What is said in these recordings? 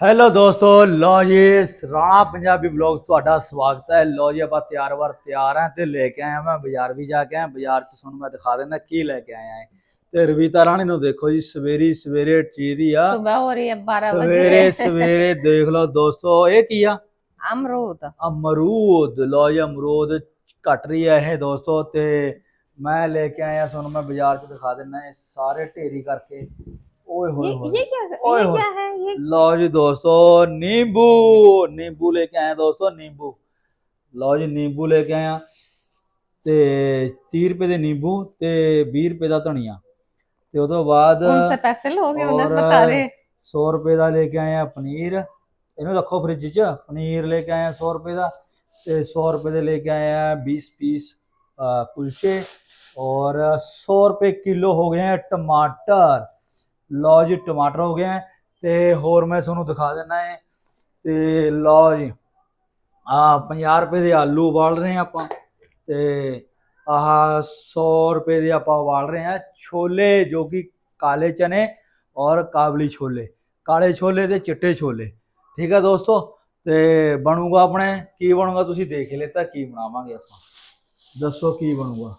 Hello ਦੋਸਤੋ ਲੋ ਜੀ ਸਰਾਣਾ Punjabi blog ਤੁਹਾਡਾ ਸਵਾਗਤ ਹੈ। ਲੋ ਜੀ ਆਪਾਂ ਤਿਆਰ ਵਾਰ ਤਿਆਰ ਹਾਂ ਤੇ ਲੈ ਕੇ ਆਇਆ ਮੈਂ ਬਾਜ਼ਾਰ ਵੀ ਜਾ ਕੇ ਆਇਆ ਬਾਜ਼ਾਰ 'ਚ ਤੁਹਾਨੂੰ ਮੈਂ ਦਿਖਾ ਦਿੰਦਾ ਕੀ ਲੈ ਕੇ ਆਇਆ ਹੈ ਤੇ ਰਵੀਤਾ ਰਾਣੀ ਨੂੰ ਦੇਖੋ ਜੀ ਸਵੇਰੀ ਸਵੇਰੇ ਚੀਰੀ ਆ। ਸਵੇਰ ਹੋ ਰਹੀ ਹੈ 12 ਵਜੇ। ਸਵੇਰੇ ਸਵੇਰੇ ਦੇਖ ਲਓ ਦੋਸਤੋ ਇਹ ਕੀ ਆ? ਅਮਰੂਦ। ਅਮਰੂਦ। ਲੋ ਜੀ ਅਮਰੂਦ ਘਟ ਰਹੀ ਹੈ ਇਹ ਦੋਸਤੋ ਤੇ ਮੈਂ ਲੈ ਕੇ ਆਇਆ ਤੁਹਾਨੂੰ ਮੈਂ ਬਾਜ਼ਾਰ 'ਚ ਦਿਖਾ ਦੇਣਾ ਇਹ ਸਾਰੇ ਢੇਰੀ ਕਰਕੇ। ਓਏ ਹੋਏ ਹੋਏ। ਇਹ ਕੀ ਹੈ ये होए। क्या है ये ਲਓ ਜੀ ਦੋਸਤੋ ਨਿੰਬੂ ਨਿੰਬੂ ਲੈ ਕੇ ਆਏ ਦੋਸਤੋ ਨਿੰਬੂ ਲਓ ਜੀ ਨਿੰਬੂ ਲੈ ਕੇ ਆਇਆ ਤੇ 30 ਰੁਪਏ ਦੇ ਨਿੰਬੂ ਤੇ 20 ਰੁਪਏ ਦਾ ਧਨੀਆ ਤੇ ਉਹ ਤੋਂ ਬਾਅਦ कौन सा पैसे लोगे उन्हें और बता रहे 100 ਰੁਪਏ ਦਾ ਲੈ ਕੇ ਆਇਆ ਪਨੀਰ ਇਹਨੂੰ ਰੱਖੋ ਫ੍ਰਿਜ 'ਚ ਪਨੀਰ ਲੈ ਕੇ ਆਇਆ 100 ਰੁਪਏ ਦਾ ਤੇ 100 ਰੁਪਏ ਦੇ ਲੈ ਕੇ ਆਇਆ 20 ਪੀਸ ਕੁਲਚੇ ਔਰ 100 ਰੁਪਏ ਕਿਲੋ ਹੋ ਗਏ ਹੈ ਟਮਾਟਰ ਲਓ ਜੀ ਟਮਾਟਰ ਹੋ ਗਏ ਹੈ ਤੇ ਹੋਰ ਮੈਂ ਤੁਹਾਨੂੰ ਦਿਖਾ ਦਿੰਦਾ ਹੈ ਤੇ ਲਓ ਜੀ ਆ 50 ਰੁਪਏ ਦੇ ਆਲੂ ਉਬਾਲ ਰਹੇ ਹਾਂ ਆਪਾਂ। ਤੇ ਆਹ 100 ਰੁਪਏ ਦੇ ਆਪਾਂ ਉਬਾਲ ਰਹੇ ਹਾਂ ਛੋਲੇ, ਜੋ ਕਿ ਕਾਲੇ ਚਨੇ ਔਰ ਕਾਬਲੀ ਛੋਲੇ। ਕਾਲੇ ਛੋਲੇ ਤੇ ਚਿੱਟੇ ਛੋਲੇ। ਠੀਕ ਹੈ ਦੋਸਤੋ? ਤੇ ਬਣੂਗਾ ਆਪਣੇ, ਕੀ ਬਣੂਗਾ ਤੁਸੀਂ ਦੇਖ ਹੀ ਲਿੱਤਾ, ਕੀ ਬਣਾਵਾਂਗੇ ਆਪਾਂ। ਦੱਸੋ ਕੀ ਬਣੂਗਾ?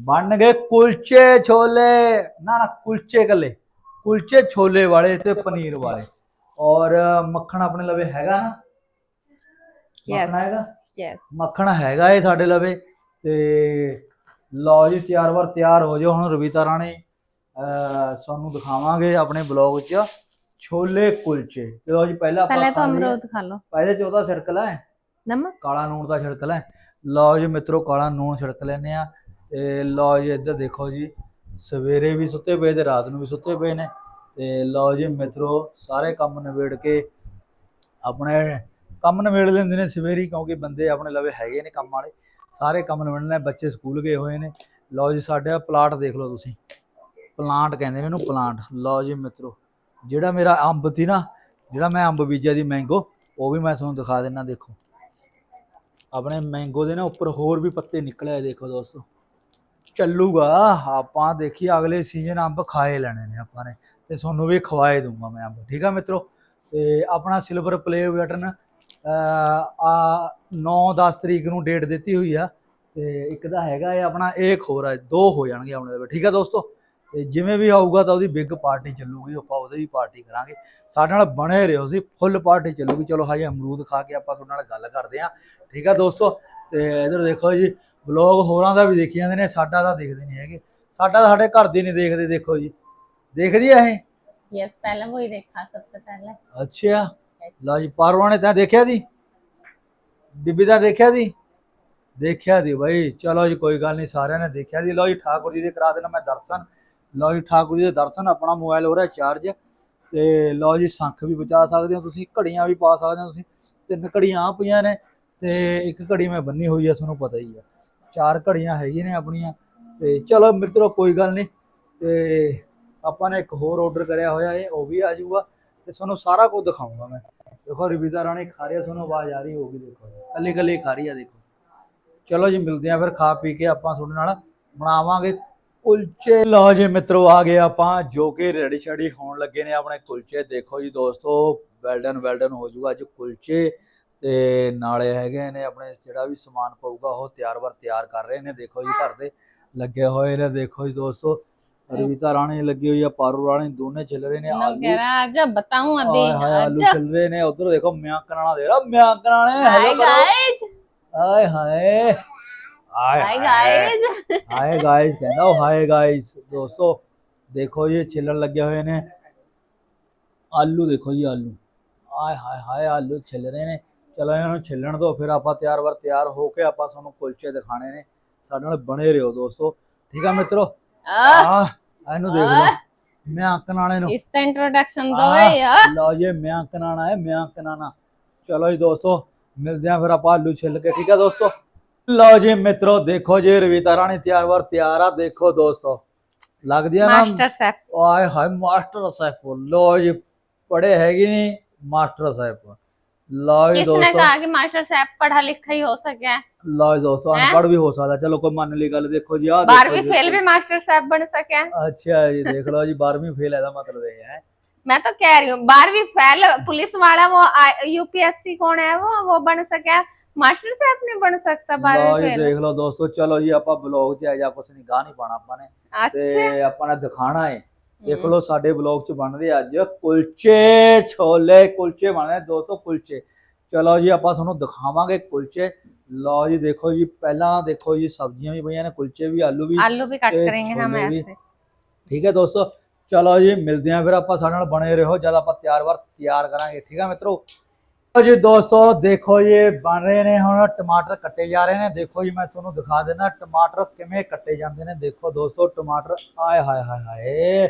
ਬਣ ਗਏ ਕੁਲਚੇ ਛੋਲੇ। ਨਾ ਨਾ, ਕੁਲਚੇ ਕੱਲੇ ਕੁਲਚੇ ਛੋਲੇ ਵਾਲੇ ਤੇ ਪਨੀਰ ਵਾਲੇ। ਔਰ ਮੱਖਣ ਆਪਣੇ ਲਵੇ ਹੈਗਾ ਨਾ? ਯੈਸ ਮੱਖਣ ਹੈਗਾ? ਯੈਸ ਮੱਖਣ ਹੈਗਾ ਇਹ ਸਾਡੇ ਲਵੇ। ਤੇ ਲਓ ਜੀ ਤਿਆਰ ਵਰ ਤਿਆਰ ਹੋ ਜਾਓ ਹੁਣ ਰਵੀਤਾ ਰਾਣੀ। ਤੁਹਾਨੂੰ ਦਿਖਾਵਾਂਗੇ ਆਪਣੇ ਬਲੌਗ 'ਚ ਛੋਲੇ ਕੁਲਚੇ। ਲਓ ਜੀ ਪਹਿਲਾਂ ਆਪਾਂ ਪਹਿਲਾਂ ਤਾਂ ਅਮਰੂਦ ਖਾ ਲਓ। ਪਹਿਲੇ ਚ ਉਹਦਾ ਹੈ? ਨਮਕ? ਕਾਲਾ ਨੂਣ ਦਾ ਛਿੜਕ ਲੈ ਲਓ ਜੀ ਮਿੱਤਰੋ ਕਾਲਾ ਨੂਨ ਛਿੜਕ ਲੈਨੇ ਆ ਤੇ ਲਓ ਜੀ ਇੱਧਰ ਦੇਖੋ ਜੀ। ਸਵੇਰੇ ਵੀ ਸੁੱਤੇ ਪਏ ਤੇ ਰਾਤ ਨੂੰ ਵੀ ਸੁੱਤੇ ਪਏ ਨੇ। ਤੇ ਲਓ ਜੀ ਮਿੱਤਰੋ, ਸਾਰੇ ਕੰਮ ਨਿਬੇੜ ਕੇ ਆਪਣੇ ਕੰਮ ਨਿਬੇੜ ਲੈਂਦੇ ਨੇ ਸਵੇਰੀ, ਕਿਉਂਕਿ ਬੰਦੇ ਆਪਣੇ ਲਵੇ ਹੈਗੇ ਨੇ ਕੰਮ ਵਾਲੇ। ਸਾਰੇ ਕੰਮ ਨਿਬੇੜਨੇ ਬੱਚੇ ਸਕੂਲ ਗਏ ਹੋਏ ਨੇ। ਲਓ ਜੀ ਸਾਡਾ ਪਲਾਟ ਦੇਖ ਲਓ ਤੁਸੀਂ। ਪਲਾਂਟ ਕਹਿੰਦੇ ਨੇ ਇਹਨੂੰ, ਪਲਾਂਟ। ਲਓ ਜੀ ਮਿੱਤਰੋ, ਜਿਹੜਾ ਮੇਰਾ ਅੰਬ ਸੀ ਨਾ, ਜਿਹੜਾ ਮੈਂ ਅੰਬ ਬੀਜਿਆ ਦੀ ਮੈਂਗੋ, ਉਹ ਵੀ ਮੈਂ ਤੁਹਾਨੂੰ ਦਿਖਾ ਦਿੰਦਾ ਦੇਖੋ। ਆਪਣੇ ਮੈਂਗੋ ਦੇ ਨਾ ਉੱਪਰ ਹੋਰ ਵੀ ਪੱਤੇ ਨਿਕਲੇ ਆ, ਦੇਖੋ ਦੋਸਤੋ। ਚੱਲੂਗਾ। ਆਪਾਂ ਦੇਖੀ ਅਗਲੇ ਸੀਜ਼ਨ ਅੰਬ ਖਾਏ ਲੈਣੇ ਨੇ ਆਪਾਂ ਨੇ ਤੇ ਤੁਹਾਨੂੰ ਵੀ ਖਵਾਏ ਦੂੰਗਾ ਮੈਂ ਅੰਬ, ਠੀਕ ਆ ਮਿੱਤਰੋ? ਤੇ ਆਪਣਾ ਸਿਲਵਰ ਪਲੇ ਬਟਨ ਆ 9-10 ਤਰੀਕ ਨੂੰ ਡੇਟ ਦਿੱਤੀ ਹੋਈ ਆ ਤੇ ਇੱਕ ਦਾ ਹੈਗਾ ਇਹ ਆਪਣਾ, ਇਹ ਖੋਰ ਆ, ਦੋ ਹੋ ਜਾਣਗੇ ਆਪਣੇ ਦੇ ਠੀਕ ਆ ਦੋਸਤੋ? ਤੇ ਜਿਵੇਂ ਵੀ ਆਊਗਾ ਤਾਂ ਉਹਦੀ ਬਿੱਗ ਪਾਰਟੀ ਚੱਲੂਗੀ, ਆਪਾਂ ਉਹਦੇ ਵੀ ਪਾਰਟੀ ਕਰਾਂਗੇ। ਸਾਡੇ ਨਾਲ ਬਣੇ ਰਹੋ ਜੀ ਫੁੱਲ ਪਾਰਟੀ ਚੱਲੂਗੀ। ਚਲੋ ਹਜੇ ਅਮਰੂਦ ਖਾ ਕੇ ਆਪਾਂ ਤੁਹਾਡੇ ਨਾਲ ਗੱਲ ਕਰਦੇ ਆਂ ਠੀਕ ਆ ਦੋਸਤੋ? ਤੇ ਇਧਰ ਦੇਖੋ ਜੀ ਬਲੌਗ ਹੋਰਾਂ ਦਾ ਵੀ ਦੇਖੀ ਜਾਂਦੇ ਨੇ ਸਾਡਾ ਤਾਂ ਦੇਖਦੇ ਨਹੀਂ ਹੈਗੇ ਸਾਡਾ ਤਾਂ ਸਾਡੇ ਘਰ ਦੇ ਨਹੀਂ ਦੇਖਦੇ ਦੇਖੋ ਜੀ ਦੇਖਦੀ ਆ ਇਹ यस पहले वही देखा सबसे पहले ਅੱਛਾ ਲਓ ਜੀ ਪਾਰਵਾ ਨੇ ਤਾਂ ਦੇਖਿਆ ਦੀ ਬੀਬੀ ਦਾ ਦੇਖਿਆ ਦੀ ਦੇਖਿਆ ਦੀ ਬਾਈ ਚਲੋ ਜੀ ਕੋਈ ਗੱਲ ਨਹੀਂ ਸਾਰਿਆਂ ਨੇ ਦੇਖਿਆ ਦੀ ਲਓ ਜੀ ਠਾਕੁਰ ਜੀ ਦੇ ਕਰਾ ਦੇਣਾ ਮੈਂ ਦਰਸ਼ਨ ਲਓ ਜੀ ਠਾਕੁਰ ਜੀ ਦੇ ਦਰਸ਼ਨ ਆਪਣਾ ਮੋਬਾਈਲ ਹੋ ਰਿਹਾ ਚਾਰਜ ਤੇ ਲਓ ਜੀ ਸੰਖ ਵੀ ਬਚਾ ਸਕਦੇ ਹੋ ਤੁਸੀਂ ਘੜੀਆਂ ਵੀ ਪਾ ਸਕਦੇ ਹੋ ਤੁਸੀਂ ਤਿੰਨ ਘੜੀਆਂ ਆ ਪਈਆਂ ਨੇ ਤੇ ਇੱਕ ਘੜੀ ਮੈਂ ਬੰਨੀ ਹੋਈ ਆ ਤੁਹਾਨੂੰ ਪਤਾ ਹੀ ਆ ਚਾਰ ਘੜੀਆਂ ਹੈਗੀਆਂ ਨੇ ਆਪਣੀਆਂ ਤੇ ਚਲੋ ਮਿੱਤਰੋ ਕੋਈ ਗੱਲ ਨਹੀਂ ਤੇ ਆਪਾਂ ਨੇ ਇੱਕ ਹੋਰ ਆਰਡਰ ਕਰਿਆ ਹੋਇਆ ਹੈ ਉਹ ਵੀ ਆ ਜਾਊਗਾ ਤੇ ਤੁਹਾਨੂੰ ਸਾਰਾ ਕੁਝ ਦਿਖਾਊਂਗਾ ਮੈਂ। ਦੇਖੋ ਰਵੀਤਾ ਰਾਣੀ ਖਾ ਰਹੀ ਤੁਹਾਨੂੰ ਆਵਾਜ਼ ਆ ਰਹੀ ਹੋਊਗੀ, ਦੇਖੋ। ਕੱਲੀ ਕੱਲੀ ਖਾ ਰਹੀ ਆ, ਦੇਖੋ। ਚਲੋ ਜੀ, ਮਿਲਦੇ ਆ ਫਿਰ ਖਾ ਪੀ ਕੇ ਆਪਾਂ ਤੁਹਾਡੇ ਨਾਲ ਬਣਾਵਾਂਗੇ ਕੁਲਚੇ। ਲਓ ਜੀ, ਮਿੱਤਰੋ, ਆ ਗਏ ਆਪਾਂ, ਜੋ ਕਿ ਰੈਡੀ ਸ਼ੈਡੀ ਹੋਣ ਲੱਗੇ ਨੇ ਆਪਣੇ ਕੁਲਚੇ। ਦੇਖੋ ਜੀ ਦੋਸਤੋ ਵੈਲਡਨ ਵੈਲਡਨ ਹੋ ਜਾਊਗਾ ਅੱਜ ਕੁਲਚੇ। ਤੇ ਨਾਲੇ ਹੈਗੇ ਨੇ ਆਪਣੇ ਜਿਹੜਾ ਵੀ ਸਮਾਨ ਪਊਗਾ ਉਹ ਤਿਆਰ ਵਰ ਤਿਆਰ ਕਰ ਰਹੇ ਨੇ ਦੇਖੋ ਜੀ ਘਰ ਦੇ ਲੱਗੇ ਹੋਏ ਨੇ ਦੇਖੋ ਜੀ ਦੋਸਤੋ ਰਵੀਤਾ ਰਾਣੀ ਲੱਗੀ ਹੋਈ ਆ ਪਾਰੂ ਰਾਣੀ ਦੋਨੇ ਚੱਲ ਰਹੇ ਨੇ लोग ਆਲੂ कह रहा है जब बताऊं अभी ਆਏ ਹਾਏ ਆਲੂ अच्छा ਚੱਲ ਰਹੇ ਨੇ ਉਧਰ ਦੇਖੋ ਮਿਆਂ ਕਰਾਣਾ ਦੇ ਰਾ ਮਿਆਂ ਕਰਾਣੇ हाय ਹੈਲੋ ਕਰੋ गाइस ਹਾਏ ਹਾਏ ਹਾਏ हाय गाइस ਹਾਏ ਗਾਇਸ ਕਹਿੰਦਾ ਉਹ ਹਾਏ ਗਾਇਸ ਦੋਸਤੋ ਦੇਖੋ ਜੀ ਛਿੱਲਣ ਲੱਗੇ ਹੋਏ ਨੇ ਆਲੂ ਦੇਖੋ ਜੀ ਆਲੂ ਆਏ ਚਲੋ ਇਹਨਾਂ ਨੂੰ ਛਿੱਲਣ ਦਿਓ ਫਿਰ ਆਪਾਂ ਤਿਆਰ ਵਰ ਤਿਆਰ ਹੋ ਕੇ ਆਪਾਂ ਤੁਹਾਨੂੰ ਕੁਲਚੇ ਦਿਖਾਣੇ ਨੇ। ਸਾਡੇ ਨਾਲ ਬਣੇ ਰਹੋ ਦੋਸਤੋ। ਠੀਕ ਆ ਮਿੱਤਰੋ? ਆ। ਇਹਨੂੰ ਦੇਖ ਲਓ। ਮੈਂ ਕਨਾਣੇ ਨੂੰ ਇਸ ਤਾਂ ਇੰਟਰੋਡਕਸ਼ਨ ਦੋ ਯਾਰ ਲਓ ਜੀ ਮੈਂ ਕਨਾਣਾ ਹੈ ਮੈਂ ਕਨਾਣਾ ਚਲੋ ਜੀ ਦੋਸਤੋ ਮਿਲਦੇ ਆ ਫਿਰ ਆਪਾਂ ਆਲੂ ਛਿੱਲ ਕੇ ਠੀਕ ਆ ਦੋਸਤੋ? ਲਓ ਜੀ ਮਿੱਤਰੋ ਦੇਖੋ ਜੀ ਰਵੀਤਾ ਰਾਣੀ ਤਿਆਰ ਵਰ ਤਿਆਰ ਆ ਦੇਖੋ ਦੋਸਤੋ। ਲੱਗਦੀ ਆ ਨਾ? ਮਾਸਟਰ ਸਾਹਿਬ ਆਏ ਹਾਏ ਮਾਸਟਰ ਸਾਹਿਬ ਲੋ ਜੀ ਪੜੇ ਹੈਗੇ ਨਹੀਂ ਮਾਸਟਰ ਸਾਹਿਬ ਲਓ ਜੀ किसने ਦੋਸਤੋ कहा कि मास्टर शेफ पढ़ा लिखा ही हो सके ਲਓ ਜੀ ਦੋਸਤੋ ਹੈਂ? ਅਨਪੜ੍ਹ ਵੀ ਹੋ ਸਕਦਾ ਚਲੋ ਕੋਈ ਮੰਨ ਲਈ ਗੱਲ ਦੇਖੋ ਜੀ ਆ बारहवीं फेल भी मास्टर शेफ बन सके ਅੱਛਾ ਜੀ ਦੇਖ ਲਓ ਜੀ 12ਵੀਂ ਫੇਲ ਇਹਦਾ ਮਤਲਬ ਇਹ ਹੈ मैं तो कह रही हूँ बारहवीं फेल पुलिस वाला वो यूपीएससी कौन है वो वो बन सका मास्टर साहब नहीं बन सकता ਲਓ बारहवीं ਜੀ फेल ਦੇਖ ਲਓ ਦੋਸਤੋ ਚਲੋ ਜੀ ਆਪਾਂ ਬਲੌਗ 'ਚ ਆ ਜਾ ਕੁਛ ਨਹੀਂ ਗਾਹ ਨਹੀਂ ਪਾਣਾ ਆਪਾਂ ਨੇ अच्छा ਤੇ ਆਪਾਂ ਨੇ ਦਿਖਾਣਾ ਹੈ ਦੇਖ ਲਓ ਸਾਡੇ ਬਲੌਗ 'ਚ ਬਣ ਰਹੇ ਅੱਜ ਕੁਲਚੇ ਛੋਲੇ ਕੁਲਚੇ ਬਣ ਦੋਸਤੋ ਕੁਲਚੇ। ਚਲੋ ਜੀ ਆਪਾਂ ਤੁਹਾਨੂੰ ਦਿਖਾਵਾਂਗੇ ਕੁਲਚੇ। ਲਓ ਜੀ ਦੇਖੋ ਜੀ ਪਹਿਲਾਂ ਦੇਖੋ ਜੀ ਸਬਜ਼ੀਆਂ ਵੀ ਪਈਆਂ ਨੇ ਕੁਲਚੇ ਵੀ ਆਲੂ ਵੀ ਆਲੂ ਵੀ ਕੱਟ ਕਰਾਂਗੇ ਹਮ ਐਸੇ ਠੀਕ ਹੈ ਦੋਸਤੋ ਚਲੋ ਜੀ ਮਿਲਦੇ ਆਂ ਫਿਰ ਆਪਾਂ ਸਾਡੇ ਨਾਲ ਬਣੇ ਰਹੋ। ਜਦ ਆਪਾਂ ਤਿਆਰ ਵਾਰ ਤਿਆਰ ਕਰਾਂਗੇ। ਠੀਕ ਹੈ ਮਿੱਤਰੋ? ਜੀ ਦੋਸਤੋ, ਦੇਖੋ ਜੀ, ਬਣ ਰਹੇ ਨੇ ਹੁਣ ਟਮਾਟਰ ਕੱਟੇ ਜਾ ਰਹੇ ਨੇ। ਦੇਖੋ ਜੀ, ਮੈਂ ਤੁਹਾਨੂੰ ਦਿਖਾ ਦਿੰਦਾ ਟਮਾਟਰ ਕਿਵੇਂ ਕੱਟੇ ਜਾਂਦੇ ਨੇ। ਦੇਖੋ ਦੋਸਤੋ, ਟਮਾਟਰ, ਆਏ ਹਾਏ ਹਾਏ ਹਾਏ।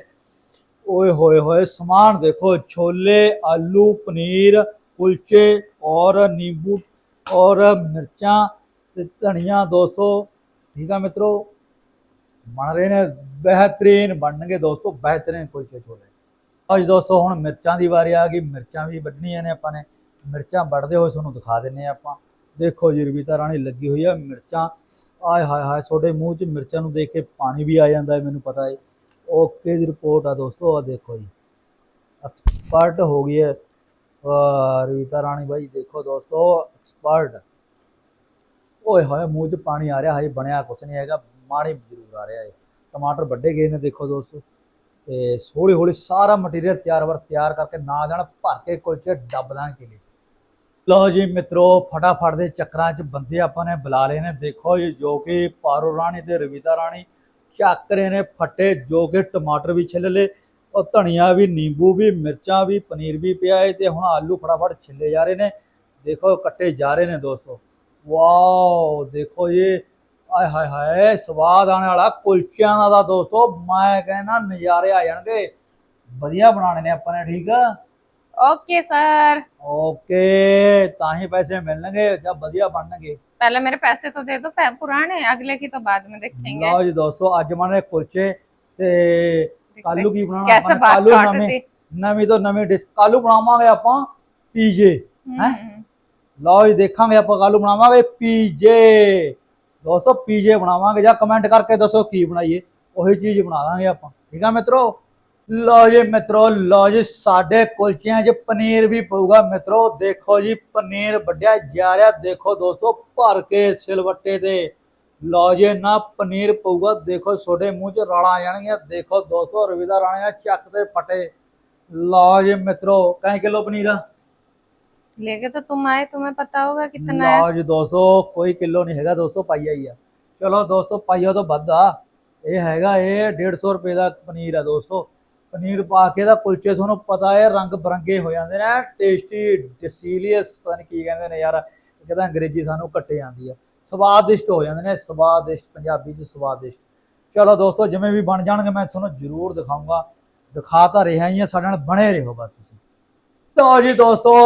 ਓਏ ਹੋਏ ਹੋਏ, ਸਮਾਨ ਦੇਖੋ, ਛੋਲੇ, ਆਲੂ, ਪਨੀਰ, ਕੁਲਚੇ ਔਰ ਨਿੰਬੂ ਔਰ ਮਿਰਚਾਂ ਤੇ ਧਨੀਆ ਦੋਸਤੋ। ਠੀਕ ਆ ਮਿੱਤਰੋ, ਬਣ ਰਹੇ ਨੇ, ਬਿਹਤਰੀਨ ਬਣਨਗੇ ਦੋਸਤੋ, ਬਿਹਤਰੀਨ ਕੁਲਚੇ ਛੋਲੇ। ਅੱਜ ਦੋਸਤੋ, ਹੁਣ ਮਿਰਚਾਂ ਦੀ ਵਾਰੀ ਆ ਗਈ, ਮਿਰਚਾਂ ਵੀ ਵੱਢਣੀਆਂ ਨੇ ਆਪਾਂ ਨੇ। ਮਿਰਚਾਂ ਵੱਢਦੇ ਹੋਏ ਤੁਹਾਨੂੰ ਦਿਖਾ ਦਿੰਨੇ ਆ ਆਪਾਂ। ਦੇਖੋ ਜੀ, ਰਵੀਤਾ ਰਾਣੀ ਲੱਗੀ ਹੋਈ ਆ ਮਿਰਚਾਂ। ਆਏ ਹਾਏ ਹਾਏ, ਤੁਹਾਡੇ ਮੂੰਹ 'ਚ ਮਿਰਚਾਂ ਨੂੰ ਦੇਖ ਕੇ ਪਾਣੀ ਵੀ ਆ ਜਾਂਦਾ ਮੈਨੂੰ ਪਤਾ ਹੈ। ਓਕੇ ਦੀ ਰਿਪੋਰਟ ਆ ਦੋਸਤੋ ਆ ਦੇਖੋ ਜੀ। ਐਕਸਪਰਟ ਹੋ ਗਈ ਹੈ ਰਵੀਤਾ ਰਾਣੀ ਬਾਈ, ਦੇਖੋ ਦੋਸਤੋ, ਐਕਸਪਰਟ। ਓਏ ਹੋਏ, ਮੂੰਹ 'ਚ ਪਾਣੀ ਆ ਰਿਹਾ, ਹਜੇ ਬਣਿਆ ਕੁਛ ਨਹੀਂ ਹੈਗਾ, ਮਾੜੀ ਜ਼ਰੂਰ ਆ ਰਿਹਾ ਹੈ। ਟਮਾਟਰ ਵੱਡੇ ਗਏ ਨੇ, ਦੇਖੋ ਦੋਸਤੋ। ਤੇ ਹੌਲੀ ਹੌਲੀ ਸਾਰਾ ਮਟੀਰੀਅਲ ਤਿਆਰ ਵਰ ਤਿਆਰ ਕਰਕੇ ਨਾ ਜਾਣ ਭਰ ਕੇ ਕੁਲਚੇ ਡੱਬ ਦਾਂਗੇ ਕਿਲੇ। ਲਓ ਜੀ ਮਿੱਤਰੋ, ਫਟਾਫਟ ਦੇ ਚੱਕਰਾਂ 'ਚ ਬੰਦੇ ਆਪਾਂ ਨੇ ਬੁਲਾ ਲਏ ਨੇ। ਦੇਖੋ ਜੀ, ਜੋ ਕਿ ਪਾਰੋ ਰਾਣੀ ਤੇ ਰਵਿਤਾ ਰਾਣੀ ਚੱਕ ਰਹੇ ਨੇ ਫੱਟੇ, ਜੋ ਕਿ ਟਮਾਟਰ ਵੀ ਛਿੱਲ ਲਏ, ਉਹ ਧਨੀਆ ਵੀ, ਨਿੰਬੂ ਵੀ, ਮਿਰਚਾਂ ਵੀ, ਪਨੀਰ ਵੀ ਪਿਆ ਹੈ ਤੇ ਹੁਣ ਆਲੂ ਫਟਾਫਟ ਛਿੱਲੇ ਜਾ ਰਹੇ ਨੇ। ਦੇਖੋ, ਕੱਟੇ ਜਾ ਰਹੇ ਨੇ ਦੋਸਤੋ। ਵਾਓ, ਦੇਖੋ ਜੀ, ਆਏ ਹਾਏ ਹਾਏ, ਸਵਾਦ ਆਣੇ ਵਾਲਾ ਕੁਲਚਿਆਂ ਦਾ ਤਾਂ ਦੋਸਤੋ, ਮੈਂ ਕਹਿੰਦਾ ਨਜ਼ਾਰੇ ਆ ਜਾਣਗੇ। ਵਧੀਆ ਬਣਾਣੇ ਨੇ ਆਪਾਂ ਨੇ, ਠੀਕ ਆ? ਓਕੇ ਸਰ ਓਕੇ ਤਾਂ ਹੀ ਪੈਸੇ ਮਿਲਣਗੇ ਜਦ ਵਧੀਆ ਬਣਨਗੇ। ਪਹਿਲਾਂ ਮੇਰੇ ਪੈਸੇ ਤਾਂ ਦੇ ਦਿਓ ਪੁਰਾਣੇ ਅਗਲੇ ਕੀ ਤਾਂ ਬਾਅਦ ਮੇਂ ਦੇਖेंगे ਲਓ ਜੀ ਦੋਸਤੋ ਅੱਜ ਮਾਨੇ ਕੁਲਚੇ ਤੇ ਕਾਲੂ ਕੀ ਬਣਾਉਣਾ ਕਾਲੂ ਕਰਤੇ ਨਵੇਂ ਤੋਂ ਨਵੀਂ ਡਿਸ਼। ਕਾਲੂ ਬਣਾਵਾਂਗੇ ਆਪਾਂ ਪੀਜੇ ਹੈ ਲਓ ਜੀ ਦੇਖਾਂਗੇ ਆਪਾਂ ਕਾਲੂ ਬਣਾਵਾਂਗੇ ਪੀਜੇ। ਦੋਸਤੋ ਪੀਜੇ ਬਣਾਵਾਂਗੇ ਜਾਂ ਕਮੈਂਟ ਕਰਕੇ ਦੱਸੋ ਕੀ ਬਣਾਈਏ। ਉਹੀ ਚੀਜ਼ ਬਣਾ ਦਾਂਗੇ ਆਪਾਂ। ਠੀਕ ਆ ਮਿੱਤਰੋ? ਲਓ ਜੀ ਮਿੱਤਰੋ ਲਓ ਜੀ ਸਾਡੇ ਕੁਲਚਿਆਂ 'ਚ ਪਨੀਰ ਵੀ ਪਊਗਾ ਮਿੱਤਰੋ ਦੇਖੋ ਜੀ ਪਨੀਰ ਵੱਡਿਆ ਜਾ ਰਿਹਾ ਦੇਖੋ ਦੋਸਤੋ ਭਰ ਕੇ ਸਿਲਵੱਟੇ ਤੇ ਲਓ ਜੀ ਨਾ ਪਨੀਰ ਪਊਗਾ ਦੇਖੋ ਛੋਟੇ ਮੂੰਹ 'ਚ ਰਾਲਾਂ ਆ ਜਾਣਗੀਆਂ ਦੇਖੋ ਦੋਸਤੋ ਰਵਿਦਾ ਰਾਣੀਆਂ ਚੱਕ ਤੇ ਫਟੇ ਲਓ ਜੀ ਮਿੱਤਰੋ ਕਈ ਕਿਲੋ ਪਨੀਰ ਆ लेके तो तुम आए तुम्हें पता होगा कितना है ਲਓ ਜੀ ਦੋਸਤੋ ਕੋਈ ਕਿਲੋ ਨਹੀਂ ਹੈਗਾ ਦੋਸਤੋ ਪਾਈਆ ਹੀ ਆ ਚਲੋ ਦੋਸਤੋ ਪਾਈਆ ਤੋਂ ਵੱਧ ਆ ਇਹ ਹੈਗਾ ਇਹ 150 ਰੁਪਏ ਦਾ ਪਨੀਰ ਆ ਦੋਸਤੋ ਪਨੀਰ ਪਾ ਕੇ ਦਾ ਕੁਲਚੇ ਤੁਹਾਨੂੰ ਪਤਾ ਹੈ, ਰੰਗ ਬਰੰਗੇ ਹੋ ਜਾਂਦੇ ਨੇ ਟੇਸਟੀ ਡਿਸੀਲੀਅਸ ਪਤਾ ਨਹੀਂ ਕੀ ਕਹਿੰਦੇ ਨੇ ਯਾਰ, ਇੱਕ ਤਾਂ ਅੰਗਰੇਜ਼ੀ ਸਾਨੂੰ ਕੱਟੇ ਜਾਂਦੀ ਆ। ਸਵਾਦਿਸ਼ਟ ਹੋ ਜਾਂਦੇ ਨੇ, ਸਵਾਦਿਸ਼ਟ, ਪੰਜਾਬੀ ਚ ਸਵਾਦਿਸ਼ਟ। ਚਲੋ ਦੋਸਤੋ, ਜਿਵੇਂ ਵੀ ਬਣ ਜਾਣਗੇ, ਮੈਂ ਤੁਹਾਨੂੰ ਜ਼ਰੂਰ ਦਿਖਾਊਂਗਾ ਦਿਖਾ ਤਾਂ ਰਿਹਾ ਹੀ ਆ, ਸਾਡੇ ਨਾਲ ਬਣੇ ਰਹੋ ਬਸ ਤੁਸੀਂ। ਲਓ ਜੀ ਦੋਸਤੋ,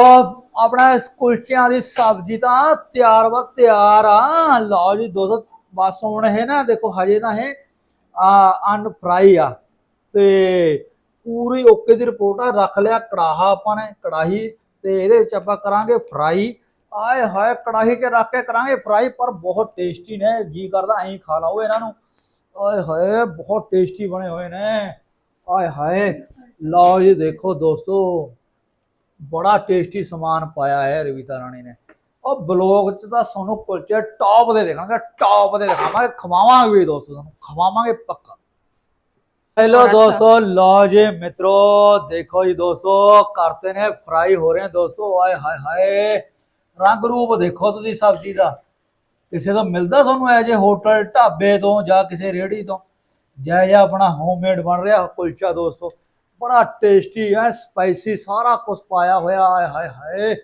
ਆਪਣਾ ਇਸ ਕੁਲਚਿਆਂ ਦੀ ਸਬਜ਼ੀ ਤਾਂ ਤਿਆਰ ਵਾ ਤਿਆਰ ਆ। ਲਓ ਜੀ ਦੋਸਤੋ, ਬਸ ਹੁਣ ਇਹ ਨਾ ਦੇਖੋ, ਹਜੇ ਤਾਂ ਇਹ, ਆ ਅਨ ਫਰਾਈ ਆ। ਤੇ ਪੂਰੀ ਓਕੇ ਦੀ ਰਿਪੋਰਟ ਆ, ਰੱਖ ਲਿਆ, ਕੜਾਹਾ ਆਪਾਂ ਨੇ, ਕੜਾਹੀ ਤੇ ਇਹਦੇ ਵਿੱਚ ਆਪਾਂ ਕਰਾਂਗੇ ਫਰਾਈ ਆਏ ਹਾਏ, ਕੜਾਹੀ 'ਚ ਰੱਖ ਕੇ ਕਰਾਂਗੇ ਫਰਾਈ ਪਰ ਬਹੁਤ ਟੇਸਟੀ ਨੇ, ਜੀ ਕਰਦਾ, ਐਂ ਖਾ ਲਾਓ ਇਹਨਾਂ ਨੂੰ। ਆਏ ਹਾਏ, ਬਹੁਤ ਟੇਸਟੀ ਬਣੇ ਹੋਏ ਨੇ। ਆਏ ਹਾਏ, ਲਓ ਜੀ, ਦੇਖੋ ਦੋਸਤੋ, ਬੜਾ ਟੇਸਟੀ ਸਮਾਨ ਪਾਇਆ ਹੈ ਰਵਿਤਾ ਰਾਣੀ ਨੇ। ਉਹ ਬਲੌਗ 'ਚ ਤਾਂ ਤੁਹਾਨੂੰ ਕੁਲਚੇ ਟੌਪ ਦੇ ਦੇਖਾਂਗੇ ਟੌਪ ਦੇ ਦਿਖਾਵਾਂਗੇ, ਖਵਾਵਾਂਗੇ ਵੀ ਦੋਸਤੋ ਤੁਹਾਨੂੰ, ਖਵਾਵਾਂਗੇ ਪੱਕਾ। ਅੱਛਾ। ਦੋਸਤੋ ਲਓ ਜੀ ਮਿੱਤਰੋ ਦੇਖੋ ਜੀ ਦੋਸਤੋ ਕਰਤੇ ਨੇ ਫਰਾਈ ਹੋ ਰਹੇ ਨੇ ਦੋਸਤੋ ਆਏ ਹਾਏ ਹਾਏ। ਰੰਗ ਰੂਪ ਦੇਖੋ ਤੁਸੀਂ ਸਬਜ਼ੀ ਦਾ। ਕਿਸੇ ਤੋਂ ਮਿਲਦਾ ਤੁਹਾਨੂੰ ਐ ਜੇ ਹੋਟਲ ਢਾਬੇ ਤੋਂ ਜਾਂ ਕਿਸੇ ਰੇਹੜੀ ਤੋਂ? ਜੈ ਜਿਹਾ ਆਪਣਾ ਹੋਮਮੇਡ ਬਣ ਰਿਹਾ ਕੁਲਚਾ ਦੋਸਤੋ। ਬੜਾ ਟੇਸਟੀ ਹੈ ਸਪਾਈਸੀ ਸਾਰਾ ਕੁਝ ਪਾਇਆ ਹੋਇਆ ਆਏ ਹਾਏ ਹਾਏ।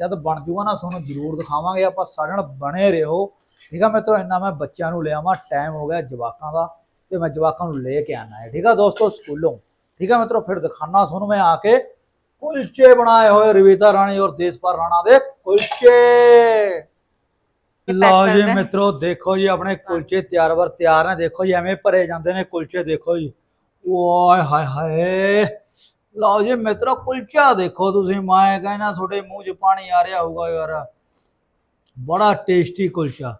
ਜਦ ਬਣ ਜੂਗਾ ਨਾ ਤੁਹਾਨੂੰ ਜ਼ਰੂਰ ਦਿਖਾਵਾਂਗੇ ਆਪਾਂ ਸਾਡੇ ਨਾਲ ਬਣੇ ਰਹੋ। ਠੀਕ ਆ ਮਿੱਤਰੋ ਇੰਨਾ ਮੈਂ ਬੱਚਿਆਂ ਨੂੰ ਲਿਆਵਾਂ ਟਾਈਮ ਹੋ ਗਿਆ ਜਵਾਕਾਂ ਦਾ। ਤੇ ਮੈਂ ਜਵਾਕਾਂ ਨੂੰ ਲੈ ਕੇ ਆਣਾ ਹੈ। ਠੀਕ ਆ ਦੋਸਤੋ ਸਕੂਲੋਂ। ਠੀਕ ਆ ਮਿੱਤਰੋ ਫਿਰ ਦਿਖਾਣਾ ਤੁਹਾਨੂੰ ਮੈਂ ਆ ਕੇ ਕੁਲਚੇ ਬਣਾਏ ਹੋਏ ਰਵਿਤਾ ਰਾਣੀ ਔਰ ਦੇਸਪਾਲ ਰਾਣਾ ਦੇ ਕੁਲਚੇ। ਲਓ ਜੀ ਮਿੱਤਰੋ ਦੇਖੋ ਜੀ ਆਪਣੇ ਕੁਲਚੇ ਤਿਆਰ ਵਰ ਤਿਆਰ ਨੇ। ਦੇਖੋ ਜੀ ਐਵੇਂ ਭਰੇ ਜਾਂਦੇ ਨੇ ਕੁਲਚੇ ਦੇਖੋ ਜੀ। ਓਏ ਹਾਏ ਹਾਏ। ਲਓ ਜੀ ਮਿੱਤਰੋ ਕੁਲਚਾ ਦੇਖੋ ਤੁਸੀਂ। ਮੈਂ ਕਹਿੰਦਾ ਤੁਹਾਡੇ ਮੂੰਹ 'ਚ ਪਾਣੀ ਆ ਰਿਹਾ ਹੋਊਗਾ ਯਾਰ। ਬੜਾ ਟੇਸਟੀ ਕੁਲਚਾ।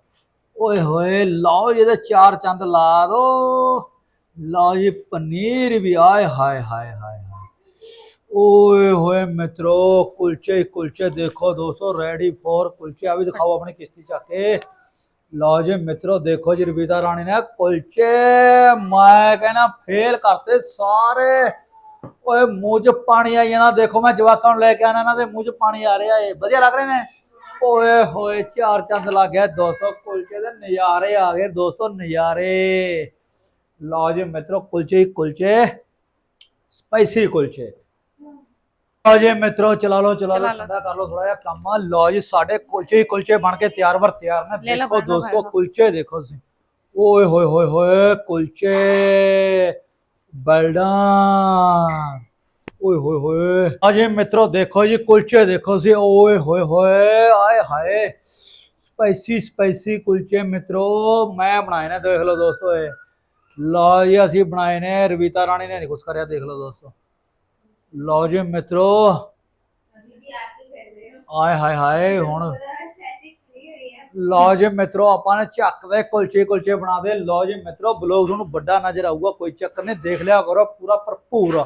ਓਏ ਹੋਏ, ਲਓ ਜਿਹਦੇ ਚਾਰ ਚੰਦ ਲਾ ਦੋ। ਲਓ ਜੀ, ਪਨੀਰ ਵੀ, ਆਏ ਹਾਏ ਹਾਏ ਹਾਏ ਓਏ ਹੋਏ ਮਿੱਤਰੋ, ਕੁਲਚੇ ਕੁਲਚੇ, ਦੇਖੋ ਦੋਸਤੋ ਰੈਡੀ ਫੋਰ ਕੁਲਚੇ ਆ ਵੀ ਦਿਖਾਓ ਆਪਣੀ ਕਿਸ਼ਤੀ ਚੱਕ ਕੇ। ਲਓ ਜੀ ਮਿੱਤਰੋ, ਦੇਖੋ ਜੀ ਰਵਿਤਾ ਰਾਣੀ ਨੇ ਕੁਲਚੇ, ਮੈਂ ਕਹਿੰਦਾ ਫੇਲ ਕਰਤੇ ਸਾਰੇ। ਓਏ ਮੂੰਹ 'ਚ ਪਾਣੀ ਆਈ ਜਾਂਦਾ, ਦੇਖੋ ਮੈਂ ਜਵਾਕਾਂ ਨੂੰ ਲੈ ਕੇ ਆਣਾ ਇਹਨਾਂ ਦੇ ਮੂੰਹ 'ਚ ਪਾਣੀ ਆ ਰਿਹਾ ਏ। ਵਧੀਆ ਲੱਗ ਰਹੇ ਨੇ? ਓਏ ਹੋਏ ਚਾਰ ਚੰਦ ਲੱਗ ਗਿਆ 200 ਕੁਲਚੇ ਦੇ ਨਜ਼ਾਰੇ ਆ ਗਏ ਦੋਸਤੋ ਨਜ਼ਾਰੇ। ਲਓ ਜੀ ਮਿੱਤਰੋ ਕੁਲਚੇ ਹੀ ਕੁਲਚੇ ਸਪਾਈਸੀ ਕੁਲਚੇ। ਲਓ ਜੀ ਮਿੱਤਰੋ ਚਲਾ ਲਓ ਚਲਾ ਲਓ। ਠੰਡਾ ਕਰ ਲਓ ਥੋੜਾ ਜਿਹਾ ਕੰਮ ਲਓ ਜੀ ਸਾਡੇ ਕੁਲਚੇ ਹੀ ਕੁਲਚੇ ਬਣ ਕੇ ਤਿਆਰ ਵਰ ਤਿਆਰ ਨੇ। ਦੇਖੋ ਦੋਸਤੋ। ਕੁਲਚੇ ਦੇਖੋ ਤੁਸੀਂ। ਓਏ ਹੋਏ ਹੋਏ ਹੋਏ ਕੁਲਚੇ। ਬਲਡਾਂ ਓਏ ਹੋਏ ਹੋਏ। ਅਜੇ ਮਿੱਤਰੋ ਦੇਖੋ ਜੀ, ਕੁਲਚੇ ਦੇਖੋ ਸੀ ਓਏ ਹੋਏ ਹੋਏ, ਆਏ ਹਾਏ। ਸਪਾਈਸੀ ਸਪਾਈਸੀ ਕੁਲਚੇ ਮਿੱਤਰੋ, ਮੈਂ ਬਣਾਏ ਨੇ, ਦੇਖ ਲਓ ਦੋਸਤੋ ਇਹ। ਲਓ ਜੀ, ਅਸੀਂ ਬਣਾਏ ਨੇ, ਰਵੀਤਾ ਰਾਣੀ ਨੇ ਨਹੀਂ ਕੁਛ ਕਰਿਆ, ਦੇਖ ਲਓ ਦੋਸਤੋ। ਲਓ ਜੀ ਮਿੱਤਰੋ। ਆਏ ਹਾਏ ਹਾਏ, ਹੁਣ। ਲਓ ਜੀ ਮਿੱਤਰੋ, ਆਪਾਂ ਨੇ ਚੱਕ ਦੇ, ਕੁਲਚੇ ਕੁਲਚੇ ਬਣਾ ਦੇ। ਲਓ ਜੀ ਮਿੱਤਰੋ, ਬਲੌਗ ਤੁਹਾਨੂੰ ਵੱਡਾ ਨਜ਼ਰ ਆਊਗਾ, ਕੋਈ ਚੱਕਰ ਨਹੀਂ ਦੇਖ ਲਿਆ ਕਰੋ, ਪੂਰਾ ਭਰਪੂਰ।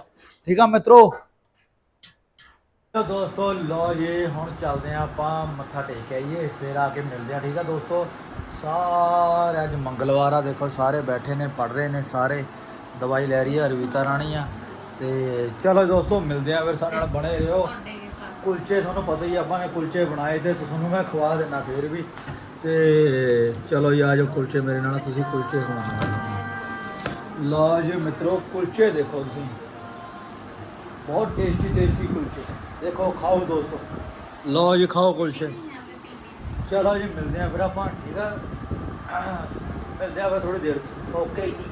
ਠੀਕ ਆ ਮਿੱਤਰੋ? ਤੋ ਦੋਸਤੋ ਲਓ ਜੀ ਹੁਣ ਚੱਲਦੇ ਆ ਆਪਾਂ ਮੱਥਾ ਟੇਕ ਆਈਏ ਫਿਰ ਆ ਕੇ ਮਿਲਦੇ ਆ ਠੀਕ ਆ ਦੋਸਤੋ? ਸਾਰੇ ਅੱਜ ਮੰਗਲਵਾਰ ਆ ਦੇਖੋ ਸਾਰੇ ਬੈਠੇ ਨੇ ਪੜ ਰਹੇ ਨੇ ਸਾਰੇ ਦਵਾਈ ਲੈ ਰਹੀ ਆ ਰਵੀਤਾ ਰਾਣੀ ਆ ਤੇ ਚਲੋ ਦੋਸਤੋ ਮਿਲਦੇ ਆ ਫਿਰ ਸਾਡੇ ਨਾਲ ਬਣੇ ਰਹੋ। ਕੁਲਚੇ ਤੁਹਾਨੂੰ ਪਤਾ ਹੀ ਆਪਾਂ ਨੇ ਕੁਲਚੇ ਬਣਾਏ ਤੇ ਤੁਹਾਨੂੰ ਮੈਂ ਖਵਾ ਦੇਣਾ ਫੇਰ ਵੀ। ਤੇ ਚਲੋ ਜੀ ਆ ਜਾਓ ਕੁਲਚੇ ਮੇਰੇ ਨਾਲ ਤੁਸੀਂ ਕੁਲਚੇ ਖਵਾਉਣਾ। ਲਓ ਜੀ ਮਿੱਤਰੋ ਕੁਲਚੇ ਦੇਖੋ ਤੁਸੀਂ। ਬਹੁਤ ਟੇਸਟੀ ਟੇਸਟੀ ਕੁਲਚੇ ਦੇਖੋ ਖਾਓ ਦੋਸਤੋ ਲਓ ਜੀ ਖਾਓ ਕੁਲਚੇ ਚਲੋ ਜੀ ਮਿਲਦੇ ਆ ਫਿਰ ਆਪਾਂ ਠੀਕ ਆ ਮਿਲਦੇ ਆ ਫਿਰ ਥੋੜੀ ਦੇਰ ਓਕੇ ਜੀ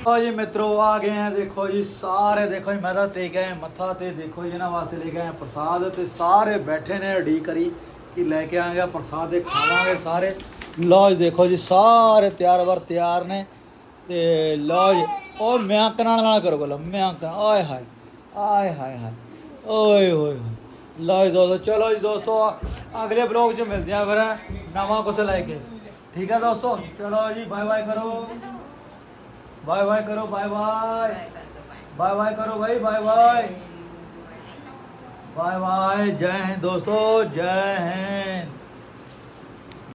ਲਓ ਜੀ ਮਿੱਤਰੋ ਆ ਗਏ ਆ ਦੇਖੋ ਜੀ ਸਾਰੇ ਦੇਖੋ ਜੀ ਮੈਂ ਤਾਂ ਟੇਕ ਆਇਆ ਮੱਥਾ ਤੇ ਦੇਖੋ ਜੀ ਇਹਨਾਂ ਵਾਸਤੇ ਲੈ ਕੇ ਆਇਆ ਪ੍ਰਸਾਦ ਤੇ ਸਾਰੇ ਬੈਠੇ ਨੇ ਢੀ ਕਰੀ ਕਿ ਲੈ ਕੇ ਆਏਗਾ ਪ੍ਰਸਾਦ ਤੇ ਖਾਵਾਂਗੇ ਸਾਰੇ ਲਓ ਜੀ ਦੇਖੋ ਜੀ ਸਾਰੇ ਤਿਆਰ ਵਰ ਤਿਆਰ ਨੇ ਤੇ ਲਓ ਜੀ ਉਹ ਮਿਆਂਕ ਨਾਲ ਨਾਲ ਕਰੋ ਗੱਲ ਮਿਆਂਕ ਆਏ ਹਾਏ ਆਏ ਹਾਏ ਹਾਏ ਓਏ ਹੋਏ ਹੋਏ ਲਓ ਜੀ ਦੋਸਤੋ ਚਲੋ ਜੀ ਦੋਸਤੋ ਅਗਲੇ ਬਲੌਗ 'ਚ ਮਿਲਦੇ ਆ ਫਿਰ ਨਵਾਂ ਕੁਝ ਲੈ ਕੇ ਠੀਕ ਹੈ ਦੋਸਤੋ ਚਲੋ ਜੀ ਬਾਏ ਬਾਏ ਕਰੋ बाय बाय करो बाय बाय बाय बाय करो भाई बाय बाय बाय बाय जय हिंद दोस्तों जय हिंद